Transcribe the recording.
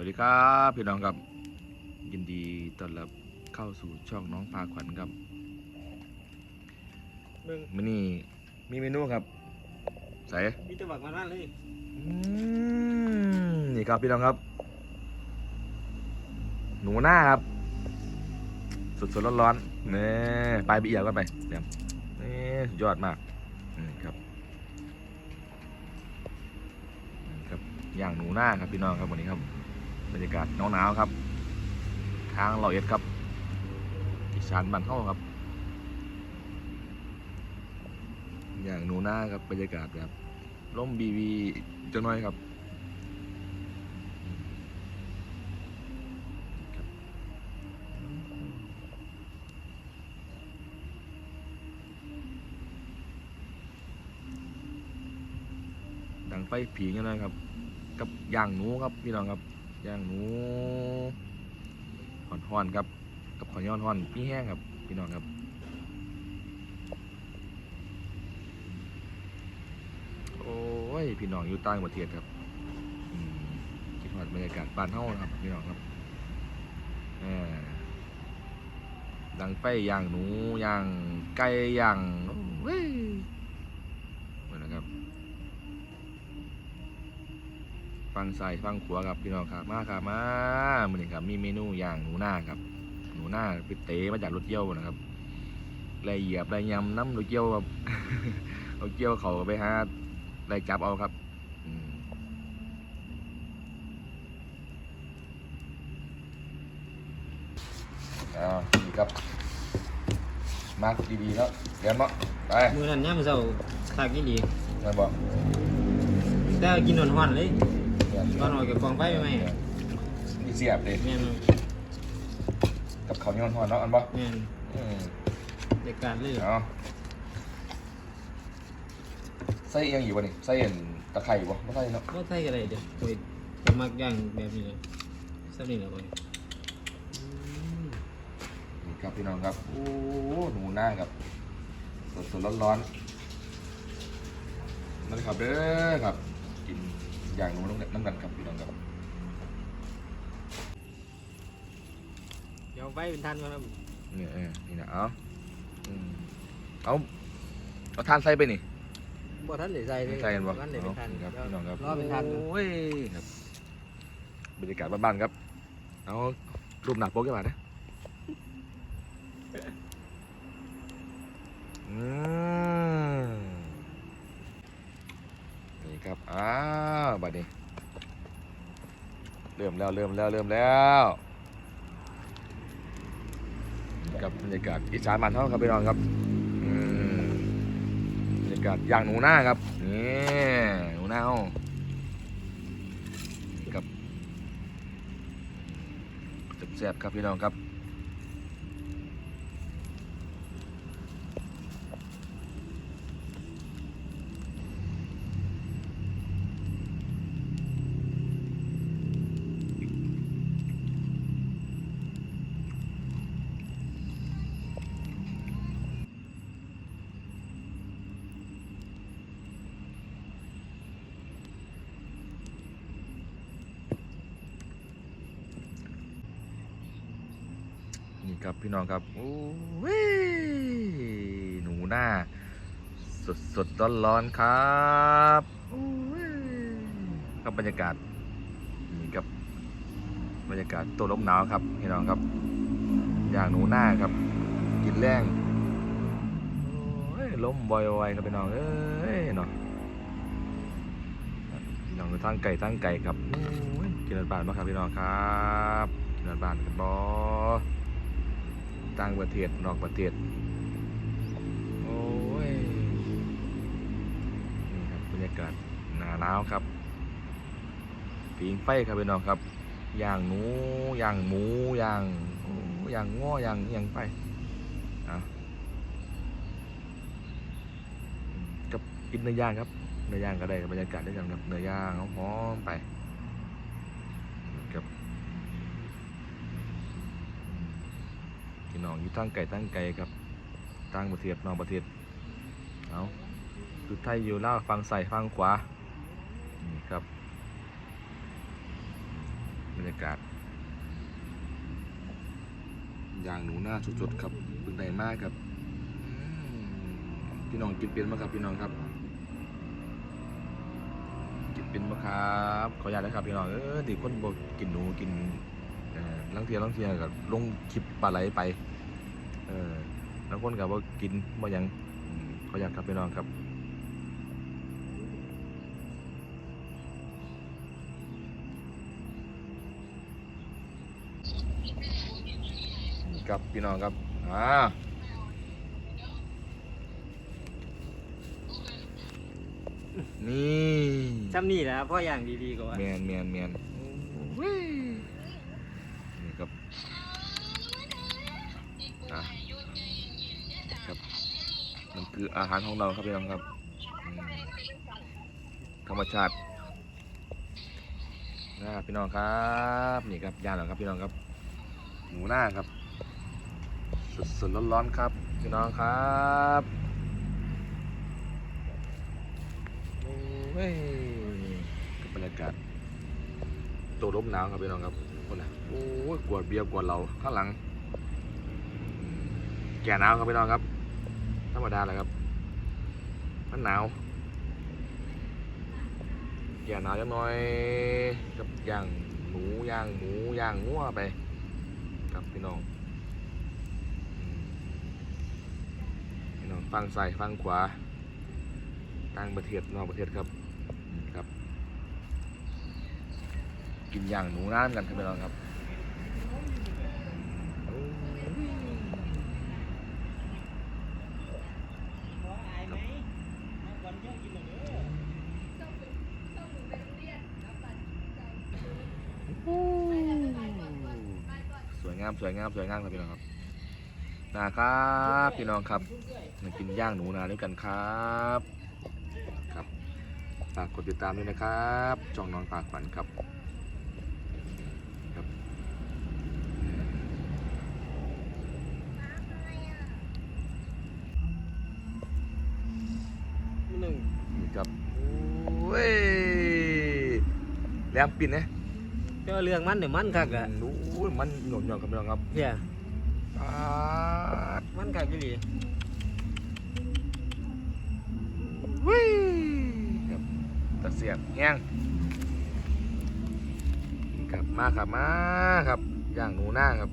วัสดีครับพี่น้องครับ ยินดีต้อนรับเข้าสู่ช่องน้องพาขวัญครับมึงมื้อนี้มีเมนูครับ ใส่มีแตะบักมานั่นเลยอืมนี่ครับพี่น้องครับ หนูหน้าครับ สดๆร้อนๆนี่ปลายบีเอียก็ไปเดี๋ยวนี่สุดยอดมากนี่ครับนี่ครับย่างหนูหน้าครับพี่น้องครับวันนี้ครับ บรรยากาศหนาวๆครับ ทางเราเอ็ดครับอีสานบ้านเฮาครับ อย่างหนูหน้าครับบรรยากาศแบบร่มบีวีจังน้อยครับครับดังไฟผีกันเลยครับ กับย่างหนูครับพี่น้องครับ ย่างหนูห่อนๆครับ กับขอนย้อนห่อนพี่แห้งครับ พี่น้องครับโอ้ยพี่น้องอยู่ต่างประเทศครับคิดว่าบรรยากาศบ้านเฮานะครับ พี่น้องครับดังไฟย่างหนูย่างไก่ย่างเว้ยเหมือนนะครับ ฟังใส่ฟังขวาครับพี่น้องครับมาครับมาเหมือนครับมีเมนูย่างหนูหน้าครับ หนูหน้าไปเตะมาจากรถเยี่ยวนะครับไรเหยียบไรยำน้ำรถเยี่ยวครับรถเยี่ยวเขาไปหาไรจับเอาครับอืมอ่าดีครับมาดีๆแล้วเรียนเนาะไปมือนั้นย่ามเช้าคากนี่ดีไปบอกแต่กินหวานๆเลย เรียนตอนออกจากกองไฟไหมมีเสียบเลยแม่นกับเขาวเหนี่ยวหอนๆเนาะอันบ่แม่นอืมเด็กการเลยเอาใส่เอียงอยู่วะนี่ใส่เอ็นตะไคร่บ่ไม่ใส่เนาะก็ใส่กันเลยเดี๋ยวโอ้ยผมมักย่างแบบนี้เลยสักนิดละโอ้ยนี่ครับพี่น้องครับ โอ้หนูหน้าครับสดสดร้อนร้อนๆนั่นครับเด้อครับกิน อย่างหนูน้ำน้ำกันครับพี่น้องครับเดี๋ยวไฟเป็นทันมาครับนี่เออนี่นะเอาอืมเอาเอาทานใส่ไปนี่ บ่ทันได้ใส่เลยใส่กันบ่ทันได้เป็นทันเอาครับพี่น้องครับรอเป็นทันโอ้ยครับบรรยากาศบ้านๆครับ เอารูปหนักโป๊กกันมานะอืมนี่ ครับอ้าวบัดนี้ เริ่มแล้วเริ่มแล้วเริ่มแล้วกับบรรยากาศอีสานบ้านเท่าครับพี่น้องครับอืมบรรยากาศอย่างหนูหน้าครับนี่หนูหน้าเฮานี่ครับแซ่บครับพี่น้องครับ ครับพี่น้องครับโอ้ยหนูหน้า สดสดร้อนร้อนครับโอ้ยครับบรรยากาศนี่ครับบรรยากาศตัวลมหนาวครับพี่น้องครับอย่างหนูหน้าครับ กินแรงโอ้ยลมบอยๆครับพี่น้องเอ้ยเนาะพี่น้องทั้งไก่ทั้งไก่ครับโอ้ยกินรบ้านมาครับพี่น้องครับกินรบ้านกันบอ ต่างประเทศ นอกประเทศ โอ้ย นี่ครับบรรยากาศหนาหนาวครับผิงไฟครับพี่น้องครับย่างหนูย่างหมูย่างโอ้ย่างง้อย่างอิหยังไปเอากับกินเนื้อย่างครับเนื้อย่างก็ได้กับบรรยากาศด้วยกันครับเนื้อย่างหอมๆไปครับ พี่น้องอยู่ตั้งไก่ตั้งไก่ครับตั้งประเทศนอกประเทศเอาคือไทยอยู่ล่าวฟังใส่ฟังขวา นี่ครับบรรยากาศย่างหนูหน้าสดๆครับเพิ่งไดมากครับพี่น้องกินเป็นไหมครับพี่น้องครับกินเป็นไหมครับขออนุญาตนะครับพี่น้องเออดีคนบอกกินหนูกิน ลังเทียลังเทียกับลงคลิปปลาไหลไป เออแล้วคนกับว่ากินบ่หยังอืมขออนุญาตครับพี่น้องครับนี่ครับพี่น้องครับ อ่านี่จำนี่แหละพ่ออย่างดีๆกว่าแมนแมนแมน นี่ครับอะครับ มันคืออาหารของเราครับพี่น้องครับ ธรรมชาตินะครับพี่น้องครับ นี่ครับย่างแล้วครับพี่น้องครับ หมูหน้าครับสดๆร้อนๆครับพี่น้องครับโอ้ยกับบรรยากาศ โตลมหนาวครับพี่น้องครับคนน่ะโอ้ยกวดเบียร์กวดเราข้างหลัง แก่หนาวครับพี่น้องครับ ธรรมดาแหละครับ มันหนาวแก่หนาวจังน่อยกับย่างหมูย่างหมูย่างงัวไปครับพี่น้องพี่น้องฟังซ้ายฟังขวาต่างประเทศนอกประเทศครับครับ กินอย่างหนูน้านกันครับพี่น้องครับสวยงามสวยงามสวยงามครับพี่น้องครับนะครับพี่น้องครับมากินย่างหนูนาด้วยกันครับครับฝากกดติดตามด้วยนะครับจองนอนปากฝันครับ หนึ่ง นี่ ครับโอ้ยแหลมปินนะเจ้าเรื่องมันเดี๋ยวมันคักอะโอ้ยมันหย่อนหย่อนครับพี่น้องครับเพี่ยปาดมันคักกี่หลีวิครับตะเสียบแห้งนี่ครับมาครับมาครับย่างหนูหน้าครับ